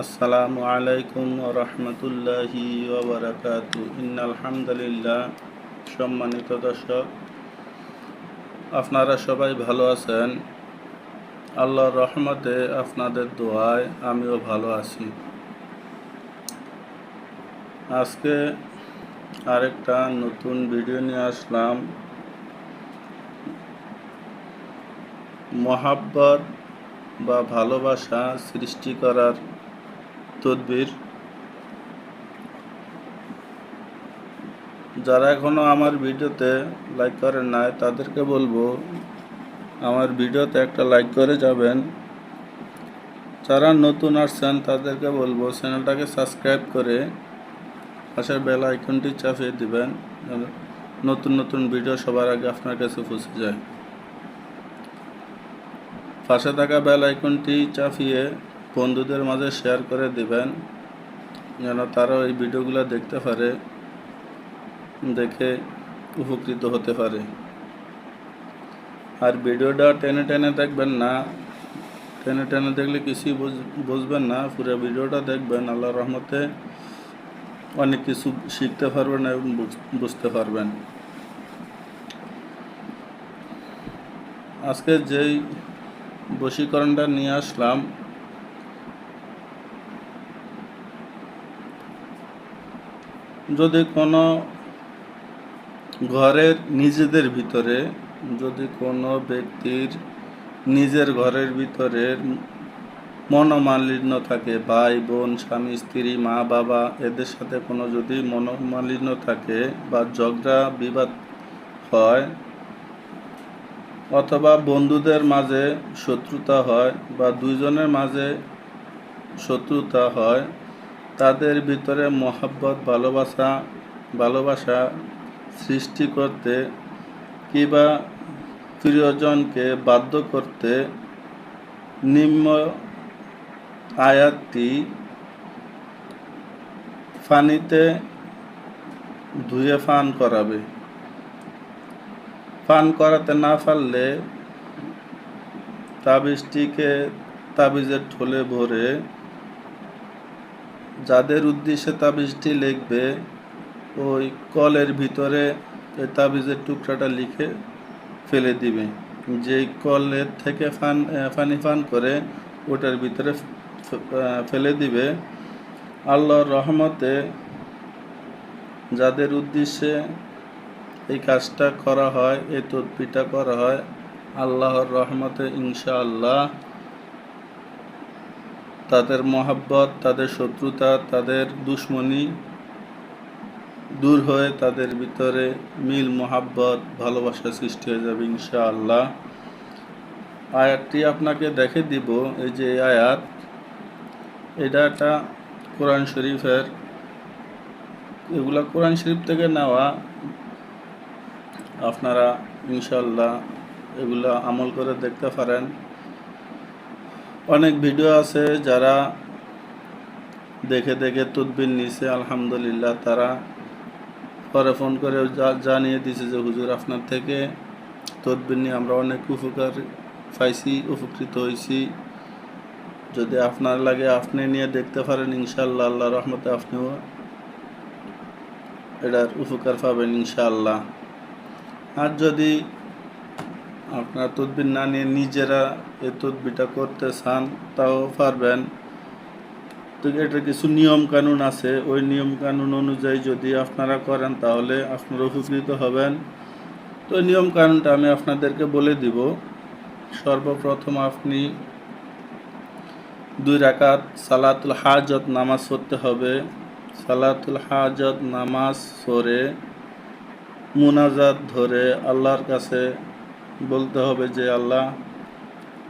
আসসালামু আলাইকুম রহমতুল্লাহি ওবরাকাতু আলহামদুলিল্লাহ সম্মানিত দর্শক, আপনারা সবাই ভালো আছেন? আল্লাহর রহমতে আপনাদের দোয়ায় আমিও ভালো আছি। আজকে আরেকটা নতুন ভিডিও নিয়ে আসলাম। মহাব্বত বা ভালোবাসা সৃষ্টি করার তদবির। যারা এখনও আমার ভিডিওতে লাইক করেন নাই, তাদেরকে বলব, আমার ভিডিওতে একটা লাইক করে যাবেন। যারা নতুন আসছেন, তাদেরকে বলব, চ্যানেলটাকে সাবস্ক্রাইব করে পাশের বেল আইকনটি চাপিয়ে দিবেন নতুন নতুন ভিডিও সবার আগে আপনার কাছে পৌঁছে যায়। পাশে থাকা বেল আইকনটি চাপিয়ে বন্ধুদের মাঝে শেয়ার করে দিবেন, যেন তারাও এই ভিডিওগুলো দেখতে পারে, দেখে উপকৃত হতে পারে। আর ভিডিওটা টেনে টেনে দেখবেন না, টেনে টেনে দেখলে কিছুই বুঝ- বুঝবেন না, পুরো ভিডিওটা দেখবেন আল্লাহ রহমতে অনেক কিছু শিখতে পারবেন এবং বুঝ- বুঝতে পারবেন। আজকে যেই বশীকরণটা নিয়ে আসলাম যদি কোনো ঘরের নিজেদের ভিতরে, যদি কোনো ব্যক্তির নিজের ঘরের ভিতরে মনোমালিন্য থাকে, ভাই, বোন, স্বামী, স্ত্রী, মা, বাবা, এদের সাথে কোনো যদি মনোমালিন্য থাকে বা ঝগড়া, বিবাদ হয় অথবা বন্ধুদের মাঝে শত্রুতা হয় বা দুইজনের মাঝে শত্রুতা হয় তাদের ভিতরে মহাব্বত, ভালোবাসা ভালোবাসা সৃষ্টি করতে কিংবা প্রিয়জনকে বাধ্য করতে নিম্ন আয়াতটি পানিতে ধুয়ে পান করাবে। পান করাতে না পারলে তাবিজটিকে তাবিজের ঠোলে ভরে যাদের উদ্দেশ্যে তাবিজটি লিখবে, ওই কলের ভিতরে তাবিজের টুকরাটা লিখে ফেলে দিবে। যেই কলের থেকে ফান পানি পান করে, ওটার ভিতরে ফেলে দিবে। আল্লাহর রহমতে যাদের উদ্দেশ্যে এই কাজটা করা হয়, এই তদবিটা করা হয়, আল্লাহর রহমতে ইনশাআল্লাহ তাদের মহাব্বত, তাদের শত্রুতা, তাদের দুশ্মনী দূর হয়ে তাদের ভিতরে মিল, মহাব্বত, ভালোবাসা সৃষ্টি হয়ে যাবে ইনশাআল্লাহ। আয়াতটি আপনাকে দেখে দিব, এই যে আয়াত, এটা একটা কোরআন শরীফের, এগুলা কোরআন শরীফ থেকে নেওয়া, আপনারা ইনশাল্লাহ এগুলো আমল করে দেখতে পারেন। অনেক ভিডিও আছে যারা দেখে দেখে তদবির নিছে, আলহামদুলিল্লাহ, তারা পরে ফোন করে জানিয়ে দিছে যে, হুজুর, আপনার থেকে তদবির নিয়ে আমরা অনেক উপকার পাইছি, উপকৃত হয়েছি যদি আপনার লাগে আপনি নিয়ে দেখতে পারেন ইনশাল্লাহ আল্লাহ রহমতে আপনিও এটার উপকার পাবেন, ইনশাআল্লাহ। আর যদি আপনার তদবির না নিয়ে নিজেরা এই তদবিরটা করতে চান, তাও পারবেন। তো এটা কিছু নিয়ম কানুন আছে। ওই নিয়ম কানুন অনুযায়ী যদি আপনারা করেন, তাহলে আপনারা উপকৃত হবেন। তো নিয়ম কানুনটা আমি আপনাদেরকে বলে দিব। সর্বপ্রথম আপনি দুই রাকাত সালাতুল হাজত নামাজ পড়তে হবে। সালাতুল হাজত নামাজ পড়ে মুনাজাত ধরে আল্লাহর কাছে বলতে হবে যে, আল্লাহ,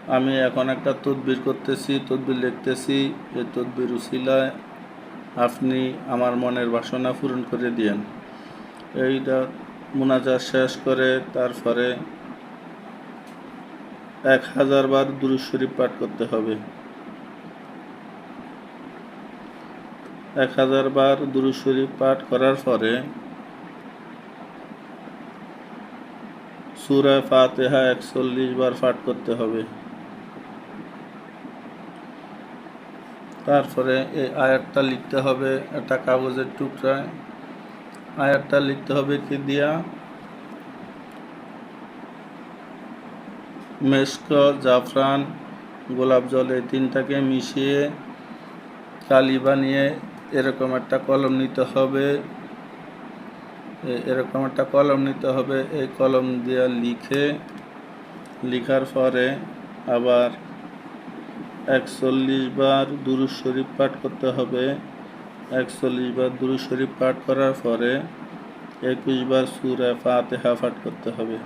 আমি এখন একটা তদবির করতেছি, তদবির লিখতেছি। এই তদবির উসিলায় আপনি আমার মনের বাসনা পূরণ করে দিয়েন। এইটা মুনাজাত শেষ করে তারপরে এক হাজার বার শরীফ পাঠ করতে হবে। এক হাজার বার শরীফ পাঠ করার পরে সুরা ফাতেহা একচল্লিশ বার পাঠ করতে হবে। তারপরে এই আয়াতটা লিখতে হবে একটা কাগজের টুকরায়। আয়াতটা লিখতে হবে কি দিয়া? মেস্ক জাফরান, গোলাপ জল এই তিনটাকে মিশিয়ে কালি বানিয়ে এরকম একটা কলম নিতে হবে। এরকম একটা কলম নিতে হবে। এই কলম দিয়ে লিখে, লিখার পরে আবার একচল্লিশ বার দুরুজ শরীফ পাঠ করতে হবে। একচল্লিশ বার দুরুজ শরীফ পাঠ করার পরে একুশ বার সুরা ফাতেহা পাঠ করতে হবে।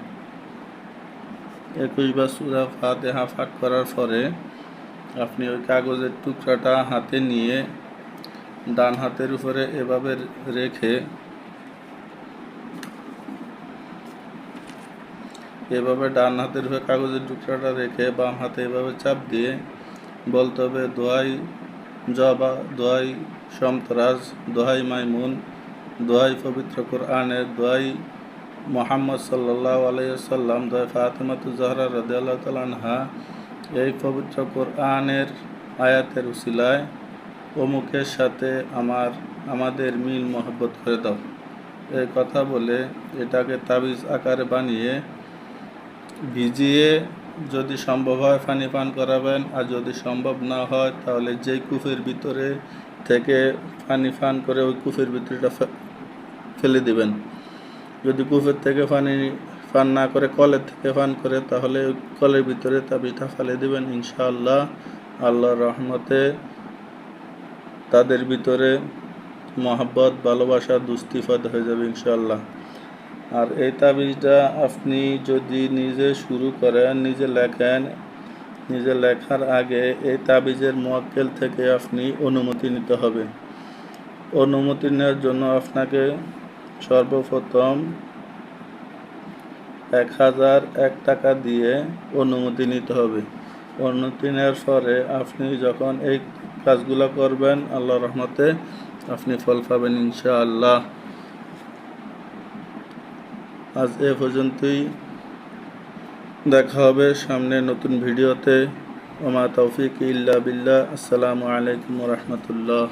একুশ বার সুরা ফাতেহা পাঠ করার পরে আপনি ওই কাগজের টুকরাটা হাতে নিয়ে ডান হাতের উপরে এভাবে রেখে এভাবে ডান হাতের হয়ে কাগজের টুকরাটা রেখে বাম হাতে এভাবে চাপ দিয়ে বলতে হবে, দোহাই জবা, দোহাই সমতরাজ দোহাই মাইমুন, দোহাই পবিত্র কোরআনের, দোহাই মোহাম্মদ সাল্লাহ আলাইসাল্লাম দোহাই ফাতেমাতু জহরা রদিয়াল্লাহ তালানহা এই পবিত্র কোরআনের আয়াতের উসিলায় অমুকের সাথে আমার, আমাদের মিল মহব্বত করে দাও। এই কথা বলে এটাকে তাবিজ আকারে বানিয়ে ভিজিয়ে যদি সম্ভব হয় পানি পান করাবেন, আর যদি সম্ভব না হয় তাহলে যেই কূপের ভিতরে থেকে পানি পান করে ওই কূপের ভিতরেটা ফেলে দিবেন। যদি কূপের থেকে পানি পান না করে, কলের থেকে পান করে, তাহলে ওই কলের ভিতরে তাবিজটা ফেলে দিবেন ইনশাআল্লাহ। আল্লাহর রহমতে তাদের ভিতরে মহাব্বত, ভালোবাসা দুস্তিফাদ হয়ে যাবে ইনশাআল্লাহ। আর এই তাবিজটা আপনি যদি নিজে শুরু করেন, নিজে লেখেন, নিজে লেখার আগে এই তাবিজের মোয়াক্কেল থেকে আপনি অনুমতি নিতে হবে। অনুমতি নেওয়ার জন্য আপনাকে সর্বপ্রথম এক হাজার এক টাকা দিয়ে অনুমতি নিতে হবে। অনুমতি নেওয়ার পরে আপনি যখন এই কাজগুলো করবেন আল্লাহ রহমতে আপনি ফল পাবেন ইনশাআল্লাহ। আজ এ পর্যন্তই। দেখা হবে সামনে নতুন ভিডিওতে। ওমা তৌফিক ইল্লা বিল্লাহ। আসসালামু আলাইকুম রহমতুল্লাহ।